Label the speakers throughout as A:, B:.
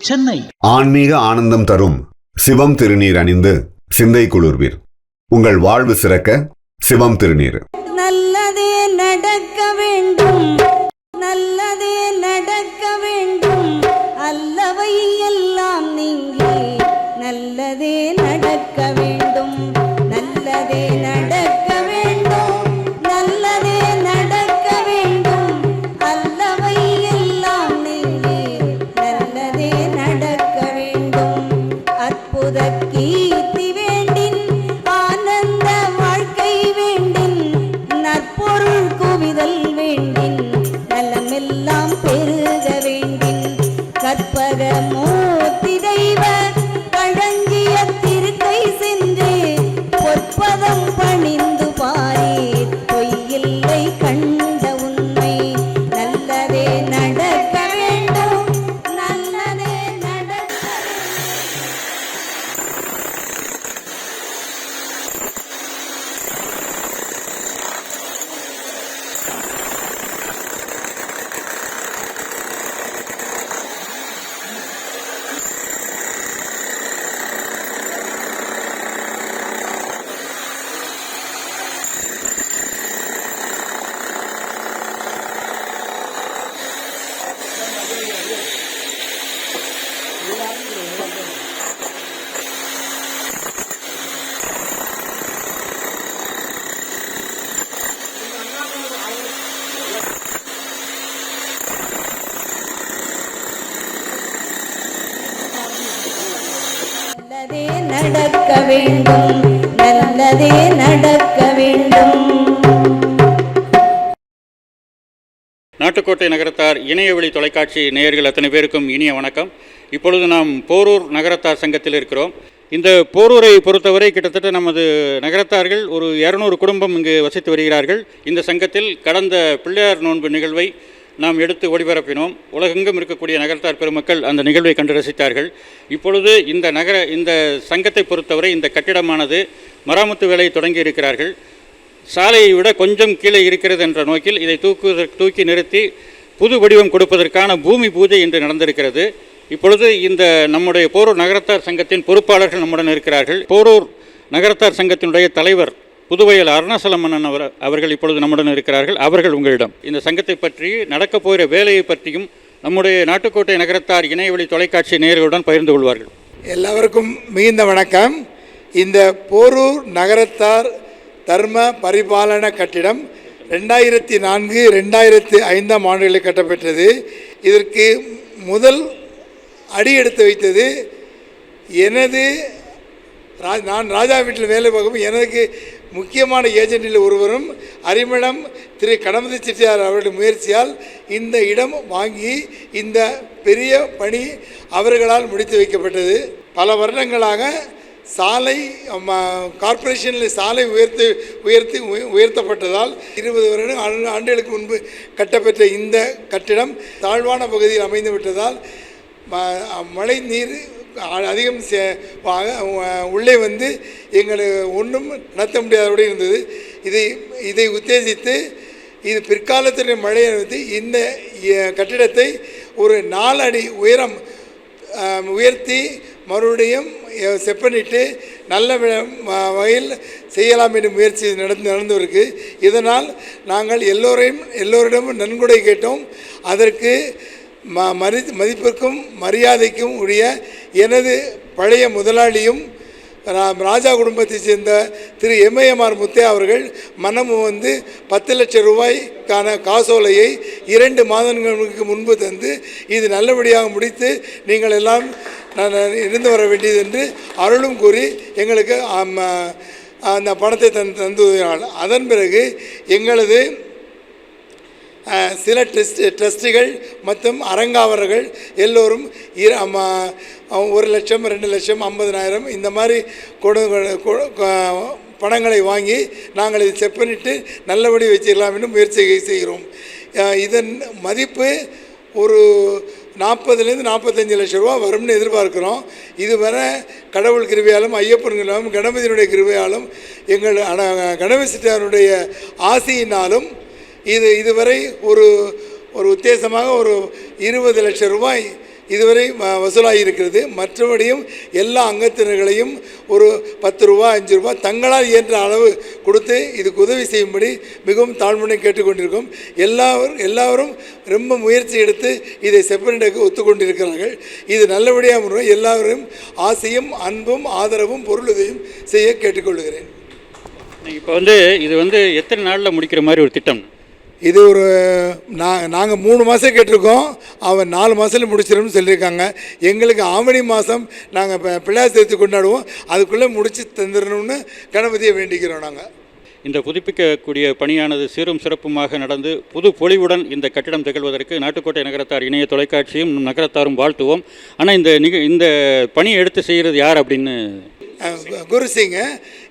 A: Chennai.
B: ஆன்மீக ஆனந்தம் தரும் சிவம் திருநீர் அணிந்து சிந்தை குளிர்வீர். உங்கள் வாழ்வு சிறக்க சிவம் திருநீர்.
C: நடக்க வேண்டும். நல்லதே நடக்க வேண்டும்.
D: நாட்டுக்கோட்டை நகரத்தார் இணையவழி தொலைக்காட்சி நேயர்கள் அத்தனை பேருக்கும் இனிய வணக்கம். இப்பொழுது நாம் போரூர் நகரத்தார் சங்கத்தில் இருக்கிறோம். இந்த போரூரை பொறுத்தவரை கிட்டத்தட்ட நமது நகரத்தார்கள் ஒரு இரநூறு குடும்பம் இங்கு வசித்து வருகிறார்கள். இந்த சங்கத்தில் கடந்த பிள்ளையார் நோன்பு நிகழ்வை நாம் எடுத்து ஒளிபரப்பினோம். உலகெங்கும் இருக்கக்கூடிய நகரத்தார் பெருமக்கள் அந்த நிகழ்வை கண்டு ரசித்தார்கள். இப்பொழுது இந்த நகர இந்த சங்கத்தை பொறுத்தவரை இந்த கட்டிடமானது மராமத்து வேலையை தொடங்கி இருக்கிறார்கள். சாலையை விட கொஞ்சம் கீழே இருக்கிறது என்ற நோக்கில் இதை தூக்குவதற்கு தூக்கி நிறுத்தி புது வடிவம் கொடுப்பதற்கான பூமி பூஜை இன்று நடந்திருக்கிறது. இப்பொழுது இந்த நம்முடைய போரூர் நகரத்தார் சங்கத்தின் பொறுப்பாளர்கள் நம்முடன் இருக்கிறார்கள். போரூர் நகரத்தார் சங்கத்தினுடைய தலைவர் புதுவையில் அருணாசலமன்னன் அவர் அவர்கள் இப்பொழுது நம்முடன் இருக்கிறார்கள். அவர்கள் உங்களிடம். இந்த சங்கத்தை பற்றி நடக்கப் போகிற வேலையை பற்றியும் நம்முடைய நாட்டுக்கோட்டை நகரத்தார் இணையவழி தொலைக்காட்சி நேயர்களுடன் பகிர்ந்து கொள்வார்கள்.
E: எல்லாருக்கும் மிகுந்த வணக்கம். இந்த போரூர் நகரத்தார் தர்ம பரிபாலன கட்டிடம் ரெண்டாயிரத்தி நான்கு ரெண்டாயிரத்தி ஐந்தாம் ஆண்டுகளில் கட்டப்பெற்றது. இதற்கு முதல் அடி எடுத்து வைத்தது எனது நான் ராஜா வீட்டில் வேலை பார்க்கும் எனக்கு முக்கியமான ஏஜென்ட்டில் ஒருவரும் அரிமளம் திரு கணபதி செட்டியார் அவருடைய முயற்சியால் இந்த இடம் வாங்கி இந்த பெரிய பணி அவர்களால் முடித்து வைக்கப்பட்டது. பல வருடங்களாக சாலை ம, கார்ப்பரேஷனில் சாலை உயர்த்து உயர்த்தி உயர்த்தப்பட்டதால் இருபது வருடம் ஆண்டு- ஆண்டுகளுக்கு முன்பு கட்டப்பெற்ற இந்த கட்டிடம் தாழ்வான பகுதியில் அமைந்து விட்டதால் ம- மழை நீர் அதிகம் சே- உள்ளே வந்து எங்களை ஒன்றும் நடத்த முடியாதபடி இருந்தது. இதை இதை உத்தேசித்து இது பிற்காலத்தில் மழையை வந்து இந்த கட்டிடத்தை ஒரு நாலு அடி உயரம் உயர்த்தி மறுபடியும் செப்பனிட்டு நல்ல வகையில் செய்யலாம் என்று முயற்சி நடந்து நடந்திருக்கு இதனால் நாங்கள் எல்லோரையும் எல்லோரிடமும் நன்கொடை கேட்டோம். அதற்கு ம மதி மதிப்பிற்கும் மரியாதைக்கும் உரிய எனது பழைய முதலாளியும் ரா- ராஜா குடும்பத்தைச் சேர்ந்த திரு எம்ஐஎம்ஆர் முத்தே அவர்கள் மனமும் வந்து பத்து லட்சம் ரூபாய்க்கான காசோலையை இரண்டு மாதங்களுக்கு முன்பு தந்து இது நல்லபடியாக முடித்து நீங்கள் எல்லாம் நான் இருந்து வர வேண்டியது என்று அருளும் கூறி எங்களுக்கு அந்த பணத்தை தந்து தந்துவதனால் அதன் பிறகு எங்களது சில ட்ரஸ்ட் ட்ரஸ்டிகள் மற்றும் அறங்காவலர்கள் எல்லோரும் ஒரு லட்சம் ரெண்டு லட்சம் ஐம்பதனாயிரம் இந்த மாதிரி கொடு பணங்களை வாங்கி நாங்கள் இதை செப்பனிட்டு நல்லபடி வச்சிடலாம் என்று முயற்சி செய்கிறோம். இதன் மதிப்பு ஒரு நாற்பதுலேருந்து நாற்பத்தஞ்சு லட்ச ரூபா வரும்னு எதிர்பார்க்குறோம். இதுவரை கடவுள் கிருபையாலும் ஐயப்பன் கிருபையாலும் கணபதியினுடைய கிருபையாலும் எங்கள் கணபதி சித்தாருடைய ஆசையினாலும் இது இதுவரை ஒரு ஒரு உத்தேசமாக ஒரு இருபது லட்சம் ரூபாய் இதுவரை வ- வசூலாகி இருக்கிறது மற்றபடியும் எல்லா அங்கத்தினர்களையும் ஒரு பத்து ரூபா அஞ்சு ரூபா தங்களால் இயன்ற அளவு கொடுத்து இதுக்கு உதவி செய்யும்படி மிகவும் தாழ்மையை கேட்டுக்கொண்டிருக்கும். எல்லாரும் எல்லாரும் ரொம்ப முயற்சி எடுத்து இதை செப்பனிடக்கு ஒத்துக்கொண்டிருக்கிறார்கள். இது நல்லபடியாக முறை எல்லாரும் ஆசையும் அன்பும் ஆதரவும் பொருளுதவியும் செய்ய கேட்டுக்கொள்கிறேன்.
D: இப்போ வந்து இது வந்து எத்தனை நாளில் முடிக்கிற மாதிரி ஒரு திட்டம்?
E: இது ஒரு நான் நாங்கள் மூணு மாதம் கேட்டிருக்கோம். அவன் நாலு மாதத்தில் முடிச்சிடும்னு சொல்லியிருக்காங்க. எங்களுக்கு ஆவணி மாதம் நாங்கள் இப்போ பிள்ளையார் சேர்த்து கொண்டாடுவோம். அதுக்குள்ளே முடித்து தந்துடணும்னு கணபதியை வேண்டிக்கிறோம் நாங்கள்
D: இந்த புதுப்பிக்கக்கூடிய பணியானது சீரும் சிறப்புமாக நடந்து புது பொலிவுடன் இந்த கட்டிடம் திகழ்வதற்கு நாட்டுக்கோட்டை நகரத்தார் இணைய தொலைக்காட்சியும் நகரத்தாரும் வாழ்த்துவோம். ஆனால் இந்த நிக இந்த பணி எடுத்து செய்கிறது யார் அப்படின்னு
E: குரு சிங்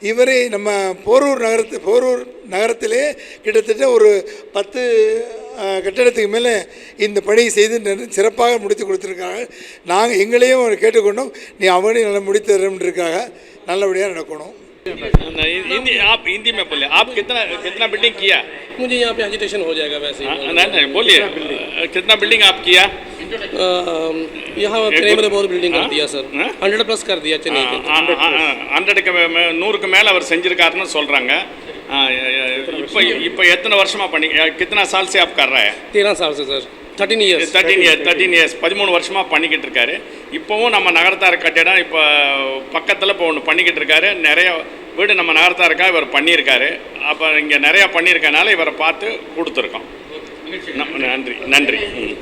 E: இவரை நம்ம போரூர் நகரத்து போரூர் நகரத்திலே கிட்டத்தட்ட ஒரு பத்து கட்டடத்துக்கு மேலே இந்த பணியை செய்து சிறப்பாக முடித்து கொடுத்துருக்காங்க நாங்கள் எங்களையும் அவர் கேட்டுக்கொண்டோம். நீ அவனையும் நல்லா முடித்து தரம்ன்றிருக்காங்க நல்லபடியாக நடக்கணும்.
F: हिंदी आप हिंदी में बोलिए आप कितना कितना बिल्डिंग किया
G: मुझे यहाँ पे एजिटेशन हो जाएगा वैसे ही
F: हाँ, नहीं नहीं बोलिए कितना बिल्डिंग आप किया
G: अ, यहाँ चेन्नई बहुत बिल्डिंग कर दिया सर
F: हाँ?
G: हंड्रेड प्लस कर दिया चेन्नई के
F: ஹண்ட்ரடுக்கு நூறுக்கு மேலே அவர் செஞ்சிருக்காருன்னு சொல்கிறாங்க இப்போ இப்போ எத்தனை வருஷமாக பண்ணி கித்தனை சால் से आप कर रहा है
G: तेरह साल से sir thirteen years
F: thirteen years thirteen years பதிமூணு வருஷமாக பண்ணிக்கிட்டு இருக்காரு இப்போவும் நம்ம நகரத்தார் கட்டிடம் இப்போ பக்கத்தில் இப்போ ஒன்று பண்ணிக்கிட்டு இருக்காரு நிறைய வீடு நம்ம நகரத்தாருக்காக இவர் பண்ணியிருக்காரு. அப்போ இங்கே நிறையா பண்ணியிருக்கனால இவரை பார்த்து கொடுத்துருக்கோம். நன்றி. நன்றி. ம்.